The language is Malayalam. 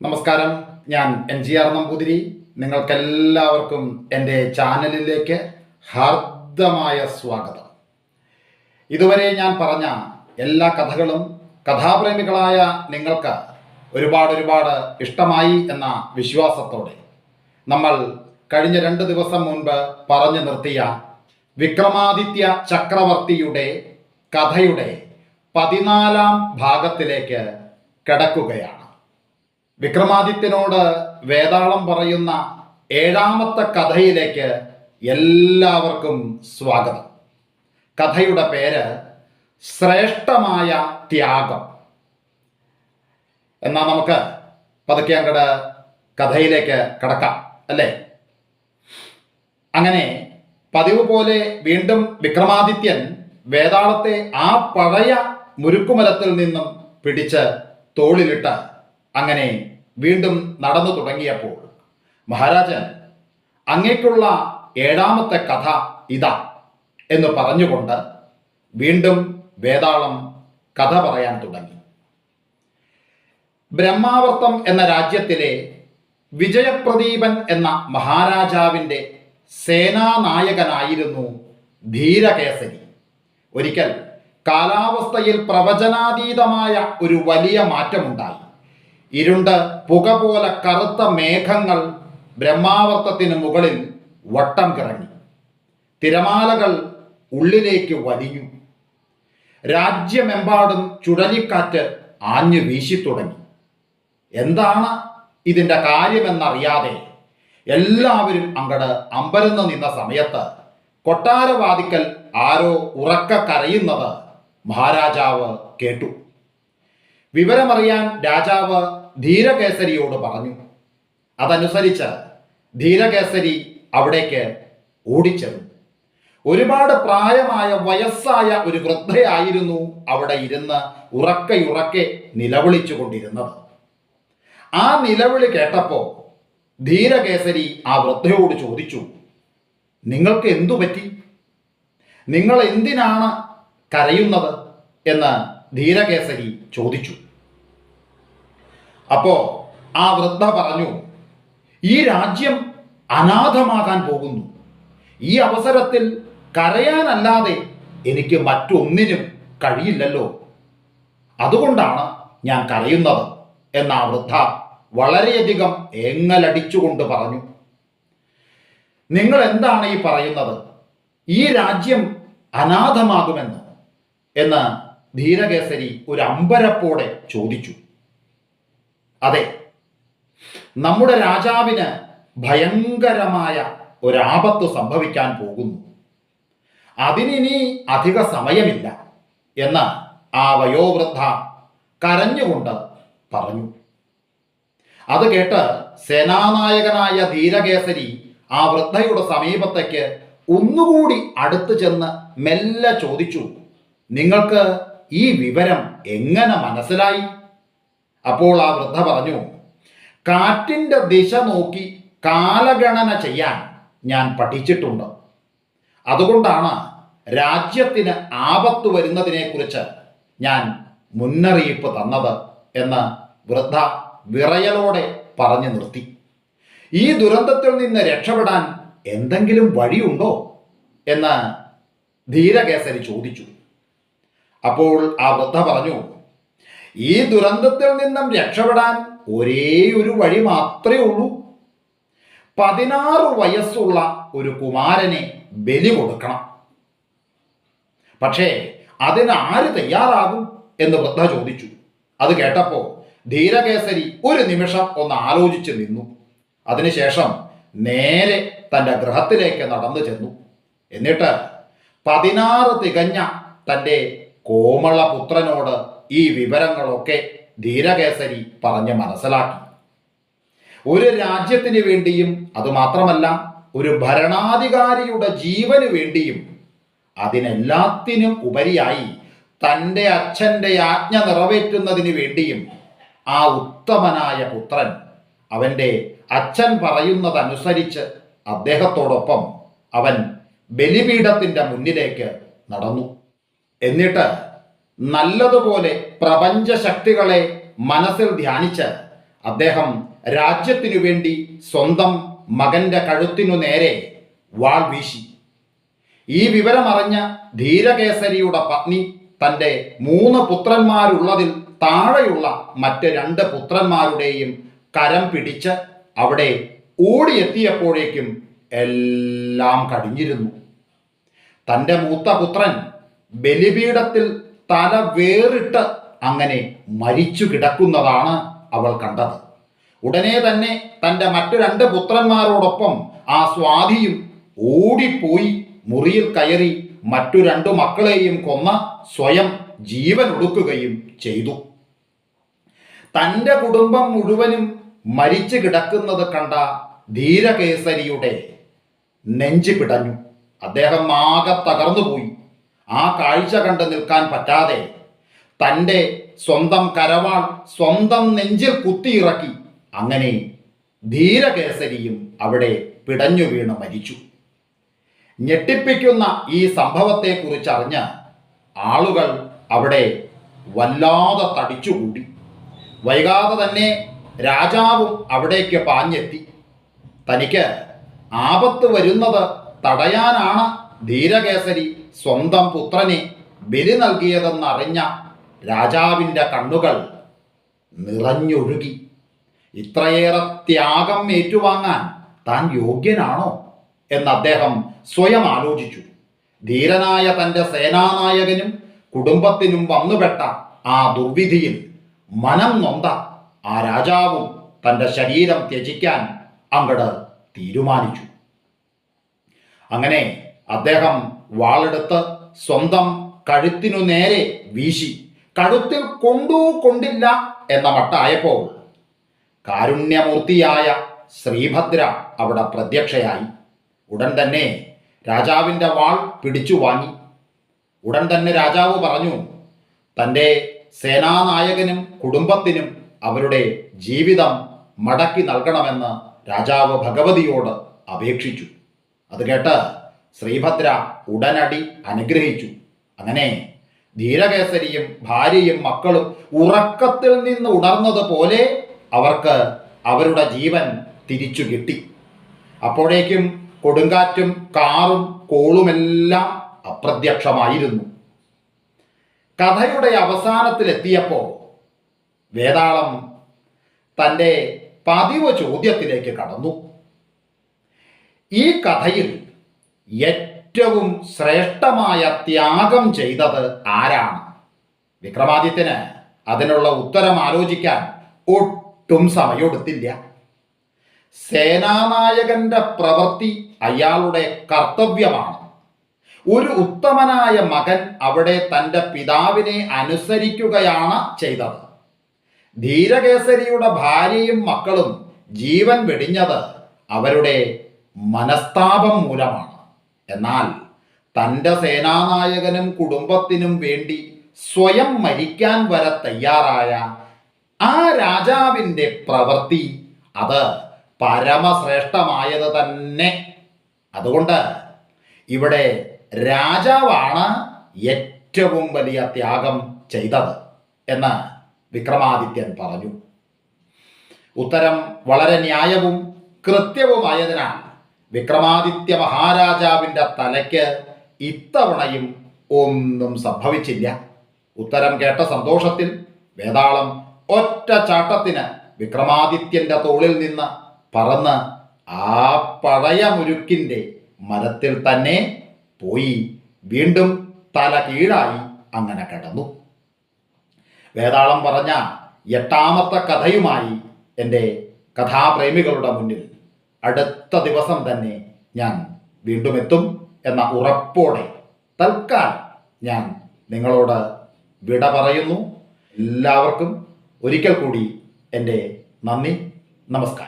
നമസ്കാരം. ഞാൻ എൻ ജി ആർ നമ്പൂതിരി. നിങ്ങൾക്കെല്ലാവർക്കും എന്റെ ചാനലിലേക്ക് ഹാർദമായ സ്വാഗതം. ഇതുവരെ ഞാൻ പറഞ്ഞ എല്ലാ കഥകളും കഥാപ്രേമികളായ നിങ്ങൾക്ക് ഒരുപാട് ഒരുപാട് ഇഷ്ടമായി എന്ന വിശ്വാസത്തോടെ നമ്മൾ കഴിഞ്ഞ രണ്ട് ദിവസം മുൻപ് പറഞ്ഞു നിർത്തിയ വിക്രമാദിത്യ ചക്രവർത്തിയുടെ കഥയുടെ പതിനാലാം ഭാഗത്തിലേക്ക് കിടക്കുകയാണ്. വിക്രമാദിത്യനോട് വേതാളം പറയുന്ന ഏഴാമത്തെ കഥയിലേക്ക് എല്ലാവർക്കും സ്വാഗതം. കഥയുടെ പേര് ശ്രേഷ്ഠമായ ത്യാഗം. എന്നാൽ നമുക്ക് പതുക്കെ അങ്ങട് കഥയിലേക്ക് കടക്കാം അല്ലേ? അങ്ങനെ പതിവ് പോലെ വീണ്ടും വിക്രമാദിത്യൻ വേതാളത്തെ ആ പഴയ മുരുക്കുമരത്തിൽ നിന്നും പിടിച്ച് തോളിലിട്ട് അങ്ങനെ വീണ്ടും നടന്നു തുടങ്ങിയപ്പോൾ മഹാരാജൻ അങ്ങേക്കുള്ള ഏഴാമത്തെ കഥ ഇതാ എന്ന് പറഞ്ഞുകൊണ്ട് വീണ്ടും വേതാളം കഥ പറയാൻ തുടങ്ങി. ബ്രഹ്മാവർത്തം എന്ന രാജ്യത്തിലെ വിജയപ്രദീപൻ എന്ന മഹാരാജാവിന്റെ സേനാനായകനായിരുന്നു ധീരകേസരി. ഒരിക്കൽ കാലാവസ്ഥയിൽ പ്രവചനാതീതമായ ഒരു വലിയ മാറ്റമുണ്ടായി. ഇരുണ്ട് പുക പോലെ കറുത്ത മേഘങ്ങൾ ബ്രഹ്മാവർത്തത്തിന് മുകളിൽ വട്ടം കിറങ്ങി. തിരമാലകൾ ഉള്ളിലേക്ക് വലിഞ്ഞു. രാജ്യമെമ്പാടും ചുഴലിക്കാറ്റ് ആഞ്ഞു വീശിത്തുടങ്ങി എന്താണ് ഇതിന്റെ കാര്യമെന്നറിയാതെ എല്ലാവരും അങ്ങട് അമ്പരന്ന് നിന്ന സമയത്ത് കൊട്ടാരവാദിക്കൽ ആരോ ഉറക്ക കരയുന്നത് മഹാരാജാവ് കേട്ടു. വിവരമറിയാൻ രാജാവ് ധീരകേസരിയോട് പറഞ്ഞു. അതനുസരിച്ച് ധീരകേസരി അവിടേക്ക് ഓടിച്ചെന്നു. ഒരുപാട് പ്രായമായ വയസ്സായ ഒരു വൃദ്ധയായിരുന്നു അവിടെ ഇരുന്ന് ഉറക്കയുറക്കെ നിലവിളിച്ചു കൊണ്ടിരുന്നത്. ആ നിലവിളി കേട്ടപ്പോൾ ധീരകേസരി ആ വൃദ്ധയോട് ചോദിച്ചു നിങ്ങൾക്ക് എന്തു പറ്റി? നിങ്ങൾ എന്തിനാണ് കരയുന്നത്? എന്ന് ധീരകേസരി ചോദിച്ചു. അപ്പോ ആ വൃദ്ധ പറഞ്ഞു ഈ രാജ്യം അനാഥമാകാൻ പോകുന്നു. ഈ അവസരത്തിൽ കരയാനല്ലാതെ എനിക്ക് മറ്റൊന്നിനും കഴിയില്ലല്ലോ. അതുകൊണ്ടാണ് ഞാൻ കരയുന്നത്. എന്ന ആ വൃദ്ധ വളരെയധികം എങ്ങലടിച്ചുകൊണ്ട് പറഞ്ഞു നിങ്ങൾ എന്താണ് ഈ പറയുന്നത്? ഈ രാജ്യം അനാഥമാകുമെന്ന്? എന്ന് ധീരകേസരി ഒരു അമ്പരപ്പോടെ ചോദിച്ചു. അതെ. നമ്മുടെ രാജാവിന് ഭയങ്കരമായ ഒരാപത്ത് സംഭവിക്കാൻ പോകുന്നു. അതിനിനി അധിക സമയമില്ല എന്ന് ആ വയോവൃദ്ധ കരഞ്ഞുകൊണ്ട് പറഞ്ഞു. അത് കേട്ട് സേനാനായകനായ ധീരകേസരി ആ വൃദ്ധയുടെ സമീപത്തേക്ക് ഒന്നുകൂടി അടുത്തു ചെന്ന് മെല്ലെ ചോദിച്ചു നിങ്ങൾക്ക് ഈ വിവരം എങ്ങനെ മനസ്സിലായി? അപ്പോൾ ആ വൃദ്ധ പറഞ്ഞു കാറ്റിന്റെ ദിശ നോക്കി കാലഗണന ചെയ്യാൻ ഞാൻ പഠിച്ചിട്ടുണ്ട്. അതുകൊണ്ടാണ് രാജ്യത്തിന് ആപത്ത് വരുന്നതിനെക്കുറിച്ച് ഞാൻ മുന്നറിയിപ്പ് തന്നത് എന്ന് വൃദ്ധ വിറയലോടെ പറഞ്ഞു നിർത്തി. ഈ ദുരന്തത്തിൽ നിന്ന് രക്ഷപ്പെടാൻ എന്തെങ്കിലും വഴിയുണ്ടോ? എന്ന് ധീരകേസരി ചോദിച്ചു. അപ്പോൾ ആ വൃദ്ധ പറഞ്ഞു ഈ ദുരന്തത്തിൽ നിന്നും രക്ഷപ്പെടാൻ ഒരേ ഒരു വഴി മാത്രമേ ഉള്ളൂ. പതിനാറ് വയസ്സുള്ള ഒരു കുമാരനെ ബലി കൊടുക്കണം. പക്ഷേ അതിന് ആര് തയ്യാറാകും എന്ന് വൃദ്ധ ചോദിച്ചു. അത് കേട്ടപ്പോൾ ധീരകേസരി ഒരു നിമിഷം ഒന്ന് ആലോചിച്ച് നിന്നു. അതിനുശേഷം നേരെ തന്റെ ഗൃഹത്തിലേക്ക് നടന്നു ചെന്നു. എന്നിട്ട് പതിനാറ് തികഞ്ഞ തന്റെ കോമള പുത്രനോട് ഈ വിവരങ്ങളൊക്കെ ധീരകേസരി പറഞ്ഞ് മനസ്സിലാക്കി. ഒരു രാജ്യത്തിന് വേണ്ടിയും അതുമാത്രമല്ല ഒരു ഭരണാധികാരിയുടെ ജീവന് വേണ്ടിയും അതിനെല്ലാത്തിനും ഉപരിയായി തന്റെ അച്ഛന്റെ ആജ്ഞ നിറവേറ്റുന്നതിന് വേണ്ടിയും ആ ഉത്തമനായ പുത്രൻ അവന്റെ അച്ഛൻ പറയുന്നതനുസരിച്ച് അദ്ദേഹത്തോടൊപ്പം അവൻ ബലിപീഠത്തിന്റെ മുന്നിലേക്ക് നടന്നു. എന്നിട്ട് നല്ലതുപോലെ പ്രപഞ്ച ശക്തികളെ മനസ്സിൽ ധ്യാനിച്ച് അദ്ദേഹം രാജ്യത്തിനു വേണ്ടി സ്വന്തം മകന്റെ കഴുത്തിനു നേരെ വാൾ വീശി. ഈ വിവരമറിഞ്ഞ ധീരകേസരിയുടെ പത്നി തന്റെ മൂന്ന് പുത്രന്മാരുള്ളതിൽ താഴെയുള്ള മറ്റ് രണ്ട് പുത്രന്മാരുടെയും കരം പിടിച്ച് അവിടെ ഓടിയെത്തിയപ്പോഴേക്കും എല്ലാം കഴിഞ്ഞിരുന്നു തന്റെ മൂത്ത പുത്രൻ ബലിപീഠത്തിൽ തല വേറിട്ട് അങ്ങനെ മരിച്ചു കിടക്കുന്നതാണ് അവൾ കണ്ടത്. ഉടനെ തന്നെ തന്റെ മറ്റു രണ്ട് പുത്രന്മാരോടൊപ്പം ആ സ്വാധിയും ഓടിപ്പോയി മുറിയിൽ കയറി മറ്റു രണ്ടു മക്കളെയും കൊന്ന സ്വയം ജീവൻ ഒടുക്കുകയും ചെയ്തു. തന്റെ കുടുംബം മുഴുവനും മരിച്ചു കിടക്കുന്നത് കണ്ട ധീരകേസരിയുടെ നെഞ്ചു പിടഞ്ഞു. അദ്ദേഹം ആകെ തകർന്നുപോയി. ആ കാഴ്ച കണ്ട് നിൽക്കാൻ പറ്റാതെ തന്റെ സ്വന്തം കരവാൾ സ്വന്തം നെഞ്ചിൽ കുത്തിയിറക്കി അങ്ങനെ ധീരകേസരിയും അവിടെ പിടഞ്ഞു വീണ് മരിച്ചു. ഞെട്ടിപ്പിക്കുന്ന ഈ സംഭവത്തെക്കുറിച്ച് അറിഞ്ഞ് ആളുകൾ അവിടെ വല്ലാതെ തടിച്ചുകൂടി. വൈകാതെ തന്നെ രാജാവും അവിടേക്ക് പാഞ്ഞെത്തി. തനിക്ക് ആപത്ത് വരുന്നത് തടയാനാണ് ധീരകേസരി സ്വന്തം പുത്രനെ ബലി നൽകിയതെന്നറിഞ്ഞ രാജാവിന്റെ കണ്ണുകൾ നിറഞ്ഞൊഴുകി. ഇത്രയേറെ ത്യാഗം ഏറ്റുവാങ്ങാൻ താൻ യോഗ്യനാണോ എന്ന് അദ്ദേഹം സ്വയം ആലോചിച്ചു. ധീരനായ തന്റെ സേനാനായകനും കുടുംബത്തിനും വന്നുപെട്ട ആ ദുർവിധിയിൽ മനം നൊന്ത ആ രാജാവും തന്റെ ശരീരം ത്യജിക്കാൻ അങ്ങട് തീരുമാനിച്ചു. അങ്ങനെ അദ്ദേഹം വാളെടുത്ത് സ്വന്തം കഴുത്തിനു നേരെ വീശി. കഴുത്തിൽ കൊണ്ടു കൊണ്ടില്ല എന്ന മട്ടായപ്പോൾ കാരുണ്യമൂർത്തിയായ ശ്രീഭദ്ര അവിടെ പ്രത്യക്ഷയായി. ഉടൻ തന്നെ രാജാവിന്റെ വാൾ പിടിച്ചു വാങ്ങി. ഉടൻ തന്നെ രാജാവ് പറഞ്ഞു തന്റെ സേനാനായകനും കുടുംബത്തിനും അവരുടെ ജീവിതം മടക്കി നൽകണമെന്ന് രാജാവ് ഭഗവതിയോട് അപേക്ഷിച്ചു. അത് കേട്ട് ശ്രീഭദ്ര ഉടനടി അനുഗ്രഹിച്ചു. അങ്ങനെ ധീരകേസരിയും ഭാര്യയും മക്കളും ഉറക്കത്തിൽ നിന്ന് ഉണർന്നതുപോലെ അവർക്ക് അവരുടെ ജീവൻ തിരിച്ചു കിട്ടി. അപ്പോഴേക്കും കൊടുങ്കാറ്റും കാറും കോളുമെല്ലാം അപ്രത്യക്ഷമായിരുന്നു. കഥയുടെ അവസാനത്തിലെത്തിയപ്പോൾ വേതാളം തന്റെ പതിവ് ചോദ്യത്തിലേക്ക് കടന്നു. ഈ കഥയിൽ ഏറ്റവും ശ്രേഷ്ഠമായ ത്യാഗം ചെയ്തത് ആരാണ്? വിക്രമാദിത്യന് അതിനുള്ള ഉത്തരം ആലോചിക്കാൻ ഒട്ടും സമയമെടുത്തില്ല. സേനാനായകന്റെ പ്രവൃത്തി അയാളുടെ കർത്തവ്യമാണ്. ഒരു ഉത്തമനായ മകൻ അവിടെ തന്റെ പിതാവിനെ അനുസരിക്കുകയാണ് ചെയ്തത്. ധീരകേസരിയുടെ ഭാര്യയും മക്കളും ജീവൻ വെടിഞ്ഞത് അവരുടെ മനസ്താപം മൂലമാണ്. എന്നാൽ തന്റെ സേനാനായകനും കുടുംബത്തിനും വേണ്ടി സ്വയം മരിക്കാൻ വരെ തയ്യാറായ ആ രാജാവിന്റെ പ്രവൃത്തി അത് പരമശ്രേഷ്ഠമായത് തന്നെ. അതുകൊണ്ട് ഇവിടെ രാജാവാണ് ഏറ്റവും വലിയ ത്യാഗം ചെയ്തത് എന്ന് വിക്രമാദിത്യൻ പറഞ്ഞു. ഉത്തരം വളരെ ന്യായവും കൃത്യവുമായതിനാൽ വിക്രമാദിത്യ മഹാരാജാവിന്റെ തലയ്ക്ക് ഇത്തവണയും ഒന്നും സംഭവിച്ചില്ല. ഉത്തരം കേട്ട സന്തോഷത്തിൽ വേതാളം ഒറ്റ ചാട്ടത്തിന് വിക്രമാദിത്യന്റെ തോളിൽ നിന്ന് പറന്ന് ആ പഴയ മുരുക്കിന്റെ മരത്തിൽ തന്നെ പോയി വീണ്ടും തല കീഴായി അങ്ങനെ കിടന്നു. വേതാളം പറഞ്ഞ എട്ടാമത്തെ കഥയുമായി എന്റെ കഥാപ്രേമികളുടെ മുന്നിൽ അടുത്ത ദിവസം തന്നെ ഞാൻ വീണ്ടും എത്തും എന്ന ഉറപ്പോടെ തൽക്കാലം ഞാൻ നിങ്ങളോട് വിട പറയുന്നു. എല്ലാവർക്കും ഒരിക്കൽ കൂടി എന്റെ നന്ദി. നമസ്കാരം.